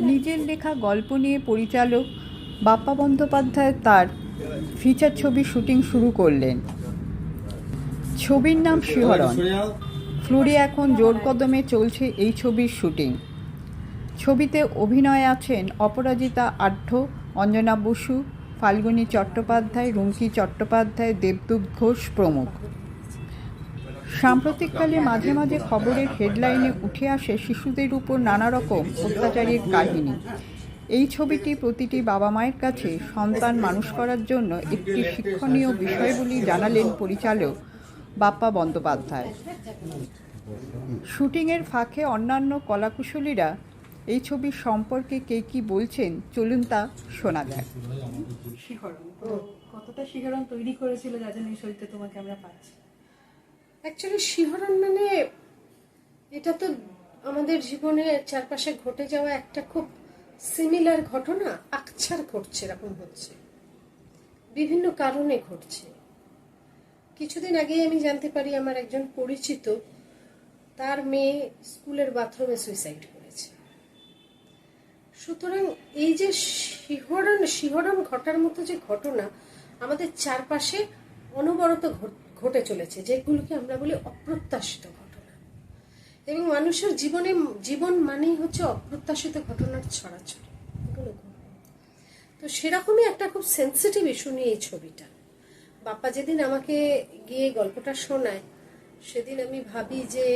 নিজের লেখা গল্প নিয়ে পরিচালক বাপ্পা বন্দ্যোপাধ্যায় তার ফিচার ছবি শুটিং শুরু করলেন। ছবির নাম শিহরণ। ফ্লোরে এখন জোর কদমে চলছে এই ছবির শুটিং ছবিতে অভিনয় আছেন অপরাজিতা আঢ্য অঞ্জনা বসু, ফাল্গুনী চট্টোপাধ্যায়, রুমকি চট্টোপাধ্যায়, দেবদূত ঘোষ প্রমুখ। সাম্প্রতিককালে মাঝে মাঝে খবরের হেডলাইনে উঠে আসে শিশুদের উপর নানা রকম অত্যাচারের কাহিনী। এই ছবিটি প্রতিটি বাবা মায়ের কাছে সন্তান মানুষ করার জন্য একটি শিক্ষণীয় বিষয় জানালেন পরিচালক বাপ্পা বন্দ্যোপাধ্যায়। শুটিংয়ের ফাঁকে অন্যান্য কলাকুশলীরা এই ছবির সম্পর্কে কে কী বলছেন চলুন তা শোনা যায় শিহরণ। কতটা শিহরণ তৈরি করেছিল যার এই শরীরটা তোমাকে আমরা পাচ্ছি? অ্যাকচুয়ালি শিহরণ মানে এটা তো আমাদের জীবনে চারপাশে ঘটে যাওয়া একটা খুব সিমিলার ঘটনা আকছার ঘটছে, এরকম হচ্ছে। বিভিন্ন কারণে ঘটছে। কিছুদিন আগে আমি জানতে পারি আমার একজন পরিচিত, তার মেয়ে স্কুলের বাথরুমে সুইসাইড করেছে। সুতরাং এই যে শিহরণ শিহরণ ঘটার মতো যে ঘটনা, আমাদের চারপাশে অনবরত ঘট- ঘটে চলেছে, যেগুলোকে আমরা বলি অপ্রত্যাশিত ঘটনা। এবং মানুষের জীবনে, জীবন মানেই হচ্ছে অপ্রত্যাশিত ঘটনার ছড়াছড়ি। তো সেরকমই একটা খুব সেন্সিটিভ ইস্যু নিয়ে এই ছবিটা। বাপ্পা যেদিন আমাকে গিয়ে গল্পটা শোনায়, সেদিন আমি ভাবি যে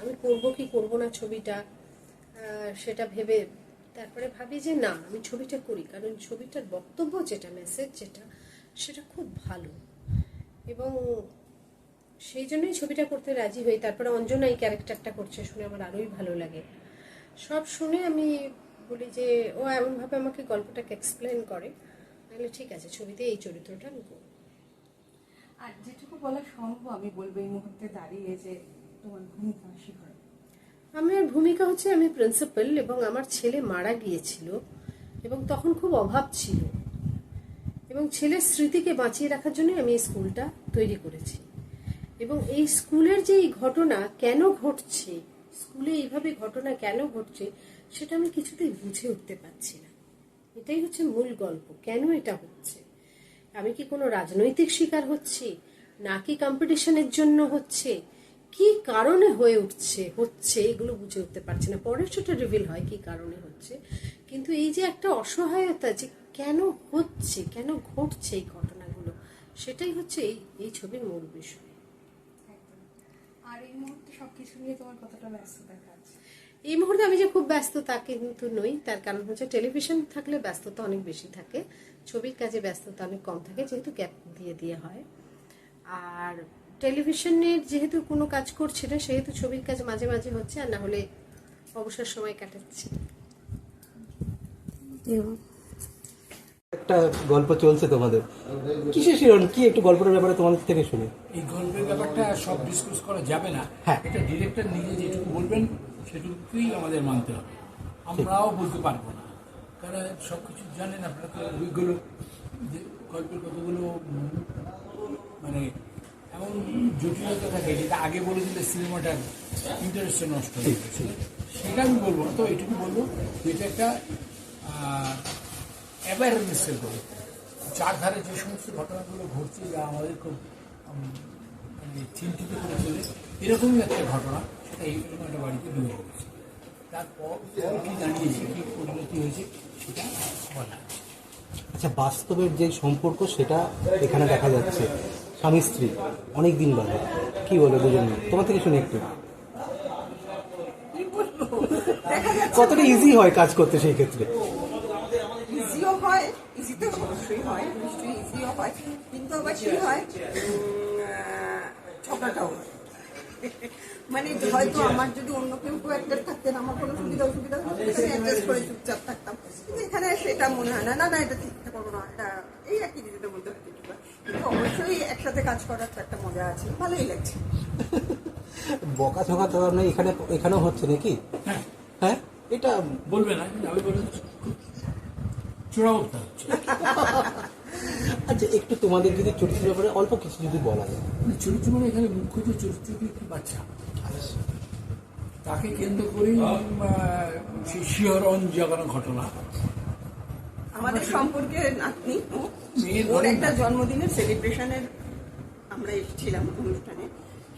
আমি করব কি করব না ছবিটা সেটা ভেবে তারপরে ভাবি যে না, আমি ছবিটা করি। কারণ ছবিটার বক্তব্য, যেটা মেসেজ যেটা, সেটা খুব ভালো। এবং সেই জন্যই ছবিটা করতে রাজি হই। তারপরে অঞ্জনা এই ক্যারেক্টারটা করছে শুনে আমার আরোই ভালো লাগে। সব শুনে আমি বলি যে ও এমনভাবে আমাকে গল্পটাকে এক্সপ্লেন করে। তাহলে ঠিক আছে ছবিতে এই চরিত্রটা আমি করব আর যেটুকু বলা সম্ভব আমি বলব এই মুহূর্তে দাঁড়িয়ে যে তোমার ভূমিকা শিহরণ আমার ভূমিকা হচ্ছে আমি প্রিন্সিপাল এবং আমার ছেলে মারা গিয়েছিল এবং তখন খুব অভাব ছিল। এবং ছেলের স্মৃতিকে বাঁচিয়ে রাখার জন্য আমি এই স্কুলটা তৈরি করেছি। এবং এই স্কুলের যে এই ঘটনা কেন ঘটছে, স্কুলে এইভাবে ঘটনা কেন ঘটছে, সেটা আমি কিছুতেই বুঝে উঠতে পারছি না। এটাই হচ্ছে মূল গল্প, কেন এটা হচ্ছে? আমি কি কোনো রাজনৈতিক শিকার হচ্ছি, নাকি কম্পিটিশনের জন্য হচ্ছে? কি কারণে হয়ে উঠছে, হচ্ছে, এগুলো বুঝে উঠতে পারছি না। পরে সেটা রিভিল হয় কি কারণে হচ্ছে। কিন্তু এই যে একটা অসহায়তা যে কেন হচ্ছে, কেন ঘটছে এই ঘটনাগুলো, সেটাই হচ্ছে এই এই ছবির মূল বিষয়। আর এই মুহূর্তে সবকিছু নিয়ে তোমার কতটা ব্যস্ততা কাজ? এই মুহূর্তে আমি যে খুব ব্যস্ত তা কিন্তু নই তার কারণ হচ্ছে টেলিভিশন থাকলে ব্যস্ততা অনেক বেশি থাকে। ছবির কাজে ব্যস্ততা অনেক কম থাকে যেহেতু গ্যাপ দিয়ে দিয়ে হয়। আর টেলিভিশনের যেহেতু কোনো কাজ করছি না সেহেতু ছবির কাজ মাঝে মাঝে হচ্ছে আর না হলে অবসর সময় কাটাচ্ছি। একটা গল্প চলছে তোমাদের। কিসের শিরোন কি একটু গল্পটার ব্যাপারে তোমাদের থেকে শুনি। এই সব ডিসকাস করা যাবে না। হ্যাঁ। এটা ডিরেক্টর নিজে যেটুকু বলবেন সেটুকুই আমাদের মানতে হবে। আমরাও বলতে পারব না। তারা সব কিছু জানেন আপনারা তো ওইগুলো যে গল্পের কতগুলো মানে এমন জটিলতা থাকে যেটা আগে বলে দিলে সিনেমাটার ইন্টারেস্টে নষ্ট হয়ে যাচ্ছে সেটা আমি বলব না। তো এটুকু বলব যে এটা একটা অ্যাওয়ারনেসের গল্প। চারধারে যে সমস্ত ঘটনাগুলো ঘটছে যা আমাদের খুব চিন্তিত করে তোলে এরকমই একটা ঘটনা এইরকম একটা বাড়িতে ডুবে তারপর কি দাঁড়িয়েছে কি পরিণতি হয়েছে সেটা বলা আচ্ছা বাস্তবের যে সম্পর্ক সেটা এখানে দেখা যাচ্ছে। স্বামী স্ত্রী অনেক দিন বাদে। কি বলে দুজন তোমার থেকে শুনি একটু। কতটা ইজি হয় কাজ করতে সেই ক্ষেত্রে? ইজিও হয় ইজি তো অবশ্যই হয় নিশ্চয়ই ইজিও হয় কিন্তু আবার কি হয়? হয়। মানে হয়তো আমার যদি অন্য কেউ কেউ একটা থাকতেন আমার কোনো সুবিধা অসুবিধা হতো অ্যাডজাস্ট করে চুপচাপ থাকতাম। কিন্তু এখানে সেটা মনে হয় না। না না এটা ঠিকঠাক করব না এটা এই আর কি নিজেদের মধ্যে হয়। কিন্তু অবশ্যই একসাথে কাজ করার তো একটা মজা আছে। ভালোই লাগছে। বকা ঝকা তো আপনার এখানে এখানেও হচ্ছে নাকি? হ্যাঁ। হ্যাঁ? এটা বলবে না আমি বলে চূড়াবস্তা হচ্ছে। আচ্ছা একটু তোমাদের যদি চরিত্রের ব্যাপারে অল্প কিছু যদি বলা যায়। মানে চরিত্র মানে এখানে মুখ্য যে চরিত্রটি একটি বাচ্চা? তাকে কেন্দ্র করেই আহ, সেই শিহরণ জাগানো ঘটনা। আমাদের সম্পর্কে নাতনি ওর একটা জন্মদিনের সেলিব্রেশনের আমরা এসেছিলাম অনুষ্ঠানে।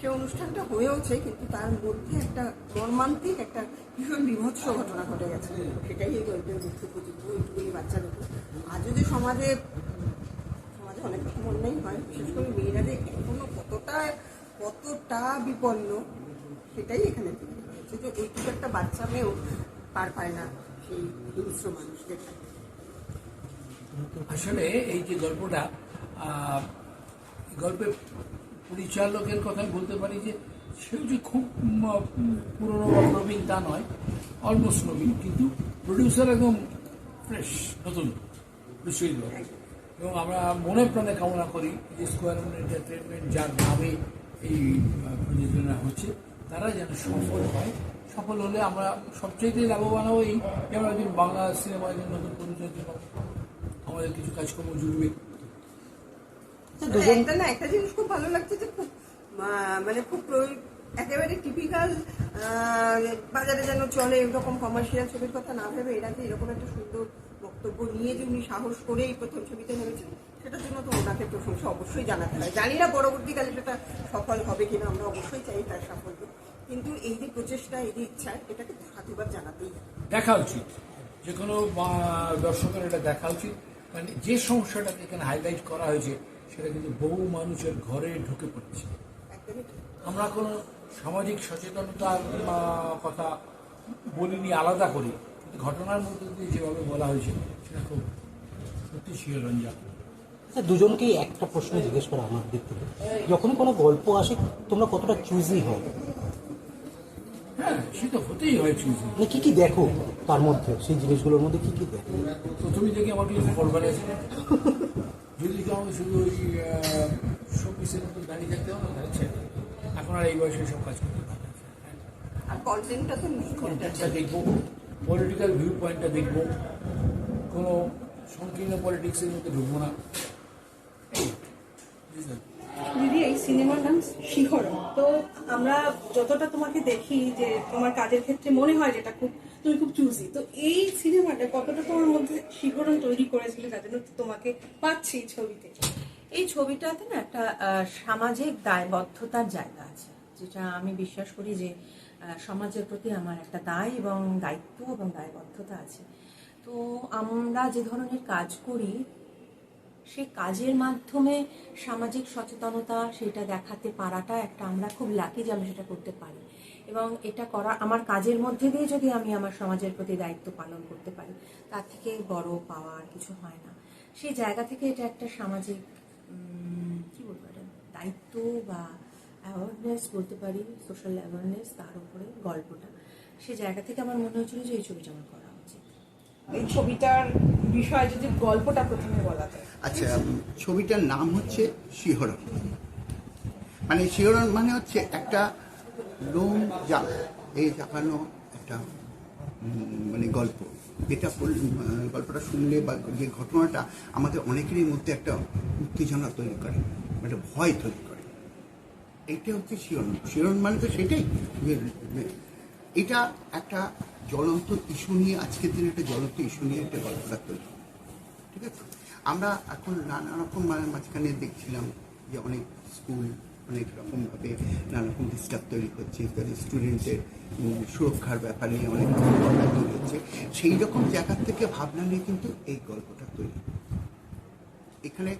সে অনুষ্ঠানটা হয়েওছে কিন্তু তার মধ্যে একটা মর্মান্তিক একটা ভীষণ বিভৎস ঘটনা ঘটে গেছে। সেটাই এই গল্পের মুখ্য এইটুকুনি বাচ্চার উপর। আজও যে সমাজে সমাজে অনেক রকম হয় বিশেষ করে মেয়েরা যে এখনও কতটা কতটা বিপন্ন সেটাই এখানে হয়েছে যে এইটুকু একটা বাচ্চা মেয়েও পার পায় না সেই হিংস্র মানুষদের। আসলে এই যে গল্পটা গল্পের পরিচালকের কথা বলতে পারি যে সেও যে খুব পুরনো প্রবীণ তা নয় অলমোস্ট নবীন কিন্তু প্রডিউসার একদম ফ্রেশ নতুন বাবু। এবং আমরা মনে প্রাণে কামনা করি যে স্কোয়ার এন্টারটেনমেন্ট যার নামে এই প্রযোজনা হচ্ছে তারা যেন সফল হয়। সফল হলে আমরা সবচেয়ে লাভবান হই যে আমরা একজন বাংলা সিনেমা একজন নতুন পরিচয় পাবো আমাদের কিছু কাজকর্ম জুড়বে। একটা না একটা জিনিস খুব ভালো লাগছে যে খুব মানে খুব একেবারে টিপিক্যাল বাজারে যেন চলে এরকম কমার্শিয়াল ছবির কথা না ভেবে এরা এরকম একটা সুন্দর বক্তব্য নিয়ে যে উনি সাহস করে এই প্রথম ছবিতে নেমেছেন সেটার জন্য তো ওনাকে প্রশংসা অবশ্যই জানাতে হয়। জানি না পরবর্তীকালে সেটা সফল হবে কিনা আমরা অবশ্যই চাই তার সাফল্য। কিন্তু এই যে প্রচেষ্টা এই যে ইচ্ছা এটাকে হাতুবার জানাতেই দেখা উচিত। যে কোনো দর্শকের এটা দেখা উচিত। মানে যে সমস্যাটাকে এখানে হাইলাইট করা হয়েছে সেটা কিন্তু বহু মানুষের ঘরে ঢুকে পড়ছে। আমরা কোনো সামাজিক সচেতনতার কথা বলিনি আলাদা করি। ঘটনার মধ্যে দিয়ে যেভাবে বলা হয়েছিল সেটা খুব সত্যি শিরঞ্জন আচ্ছা দুজনকেই একটা প্রশ্ন জিজ্ঞেস করা আমার দিক থেকে। যখনই কোনো গল্প আসে তোমরা কতটা চুজি হও? হ্যাঁ সে তো হতেই হয় চুজি মানে কি কি দেখো তার মধ্যে? সেই জিনিসগুলোর মধ্যে কি কি দেখো? প্রথমে দেখি আমার কিছু পড়বার আছে। যদি কি আমাকে শুধু ওই শোপিসের মতো দাঁড়িয়ে থাকতে হবে না এখন আর এই বয়সে সব কাজ করতে পারে আর কন্টেন্টটা তো কন্টেন্টটা দেখব। পলিটিক্যাল ভিউ পয়েন্টটা দেখব। কোনো সংকীর্ণ পলিটিক্সের মধ্যে ঢুকবো না। দিদি এই সিনেমার নাম শিহরণ। তো আমরা যতটা তোমাকে দেখি যে তোমার কাজের ক্ষেত্রে মনে হয় যেটা খুব তুমি খুব চুজি তো এই সিনেমাটা কতটা তোমার মধ্যে শিহরণ তৈরি করেছিল যার জন্য তোমাকে পাচ্ছি এই ছবিতে? এই ছবিটাতে না একটা আহ, সামাজিক দায়বদ্ধতার জায়গা আছে যেটা আমি বিশ্বাস করি যে সমাজের প্রতি আমার একটা দায় এবং দায়িত্ব এবং দায়বদ্ধতা আছে। তো আমরা যে ধরনের কাজ করি, সে কাজের মাধ্যমে সামাজিক সচেতনতা, সেটা দেখাতে পারাটা একটা আমরা খুব লাকি যে আমি সেটা করতে পারি। এবং এটা করা, আমার কাজের মধ্যে দিয়ে যদি আমি আমার সমাজের প্রতি দায়িত্ব পালন করতে পারি, তার থেকে বড় পাওয়া আর কিছু হয় না। সেই জায়গা থেকে এটা একটা সামাজিক কি বলব এটা, দায়িত্ব বা অ্যাওয়ারনেস বলতে পারি সোশ্যাল অ্যাওয়ারনেস তার উপরে গল্পটা। সে জায়গা থেকে আমার মনে হচ্ছিল যে এই ছবিটা আমার করা উচিত। এই ছবিটার বিষয়ে যদি গল্পটা প্রথমে বলা যায়। আচ্ছা ছবিটার নাম হচ্ছে শিহরণ। মানে শিহরণ মানে হচ্ছে একটা লোম জাল। এই জাগানো একটা মানে গল্প। এটা পড়লে, গল্পটা শুনলে বা যে ঘটনাটা আমাদের অনেকেরই মধ্যে একটা উত্তেজনা তৈরি করে একটা ভয় তৈরি করে। এইটা হচ্ছে শিহরণ শিহরণ মানে তো সেটাই। এটা একটা জ্বলন্ত ইস্যু নিয়ে আজকের দিনে একটা জ্বলন্ত ইস্যু নিয়ে একটা গল্পটা তৈরি। ঠিক আছে? আমরা এখন নানা রকম মানে মাঝখানে দেখছিলাম যে অনেক স্কুল অনেক রকমভাবে নানা রকম ডিস্টার্ব তৈরি হচ্ছে। তাদের স্টুডেন্টদের সুরক্ষার ব্যাপার নিয়ে অনেক তৈরি হচ্ছে। সেই রকম জায়গার থেকে ভাবনা নিয়ে কিন্তু এই গল্পটা তৈরি। এখানে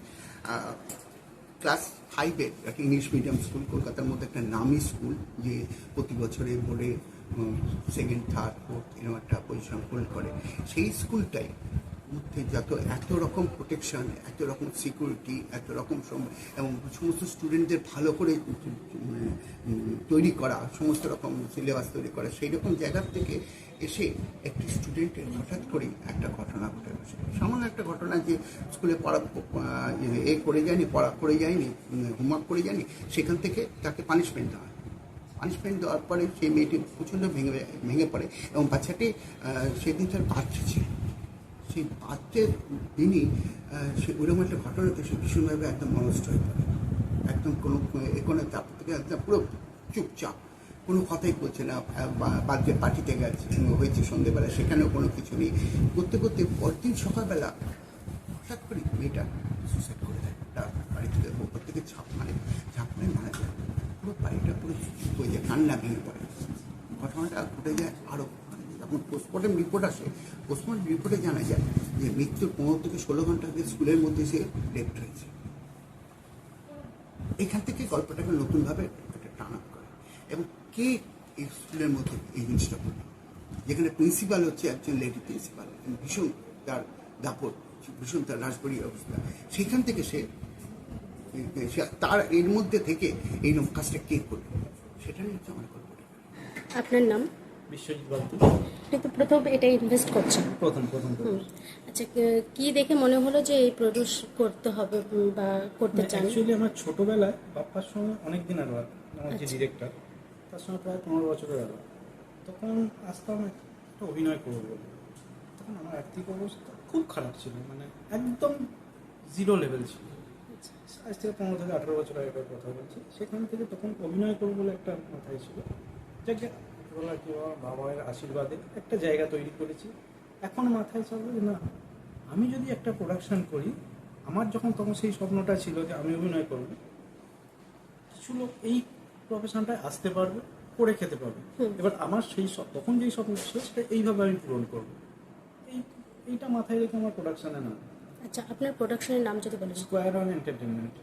ক্লাস ফাইভের একটা ইংলিশ মিডিয়াম স্কুল কলকাতার মধ্যে একটা নামি স্কুল যে প্রতি বছরে বোর্ডে সেকেন্ড থার্ড ফোর্থ এরকম একটা পজিশন হোল্ড করে। সেই স্কুলটাই মধ্যে যত, এত রকম প্রোটেকশন এত রকম সিকিউরিটি এত রকম এবং সমস্ত স্টুডেন্টদের ভালো করে তৈরি করা, সমস্ত রকম সিলেবাস তৈরি করা সেই রকম জায়গার থেকে এসে একটি স্টুডেন্টের হঠাৎ করেই একটা ঘটনা ঘটে বসে। সামান্য একটা ঘটনা যে স্কুলে পড়া এ করে যায়নি, পড়া করে যায়নি হোমওয়ার্ক করে যায়নি, সেখান থেকে তাকে পানিশমেন্ট দেওয়া পানিশমেন্ট দেওয়ার পরে সেই মেয়েটি প্রচণ্ড ভেঙে ভেঙে পড়ে এবং বাচ্চাটি সেদিন তার বাচ্চা ছিল। সেই বাচ্চার দিনই সে ওরকম একটা ঘটনাতে সে ভীষণভাবে একদম অনষ্ট হয়ে পড়ে। একদম কোনো, এ কোনো তারপর থেকে একদম পুরো চুপচাপ, কোনো কথাই বলছে না বার্থডে পার্টিতে গেছে, হয়েছে সন্ধেবেলা, সেখানেও কোনো কিছু নেই। করতে করতে পরদিন সকালবেলা হঠাৎ করে মেয়েটা সুসাইড করে দেয়। তার বাড়ি থেকে ওপর থেকে ঝাঁপ মারে ঝাঁপ মারে মারা যায়। পুরো বাড়িটা পুরো চুপ হয়ে যায়, কান্না ভেঙে পড়ে। ঘটনাটা ঘটে যায় আরও পোস্টমর্টম রিপোর্ট আসে পোস্টমর্টম রিপোর্টে জানা যায় যে মৃত্যুর পনেরো থেকে ষোলো ঘণ্টা আগে স্কুলের মধ্যে সে লেফট হয়েছে। এখান থেকে গল্পটাকে নতুনভাবে একটা টান আপ করে। এবং কে এই স্কুলের মধ্যে এই জিনিসটা করল? যেখানে প্রিন্সিপাল হচ্ছে একজন লেডি প্রিন্সিপাল ভীষণ তার দাপট ভীষণ তার রাজবাড়ি অবস্থা। সেখান থেকে সে সে তার এর মধ্যে থেকে এই কাজটা কে করল? সেটা নিয়ে হচ্ছে আমার গল্পটা। আপনার নাম? বিশ্বজিৎ বাবু কিন্তু প্রথম এটা ইনভেস্ট করছেন। প্রথম প্রথম আচ্ছা ক- দেখে মনে হলো যে এই প্রডিউস করতে হবে বা করতে চান? অ্যাকচুয়ালি আমার ছোটবেলায় বাপ্পার সঙ্গে অনেক দিন আগে আমার যে আচ্ছা। ডিরেক্টর তার সঙ্গে প্রায় পনেরো বছরের আগে। তখন আসতাম একটা অভিনয় করব বলে। তখন আমার আর্থিক অবস্থা খুব খারাপ ছিল মানে একদম জিরো লেভেল ছিল। আজ থেকে পনেরো থেকে আঠারো বছর আগেকার কথা বলছি। সেখান থেকে তখন অভিনয় করব বলে একটা মাথায় ছিল। যাকে ছোটবেলা কি আমার বাবা মায়ের আশীর্বাদে একটা জায়গা তৈরি করেছি? এখন মাথায় চলবে যে না আমি যদি একটা প্রোডাকশন করি আমার যখন তখন সেই স্বপ্নটা ছিল যে আমি অভিনয় করব। কিছু লোক এই প্রফেশনটায় আসতে পারবে করে খেতে পারবে। এবার আমার সেই তখন যেই স্বপ্ন ছিল সেটা এইভাবে আমি পূরণ করব। এই এইটা মাথায় রেখে আমার প্রোডাকশনে না আচ্ছা আপনার প্রোডাকশনের নাম যদি বলেন। Square on entertainment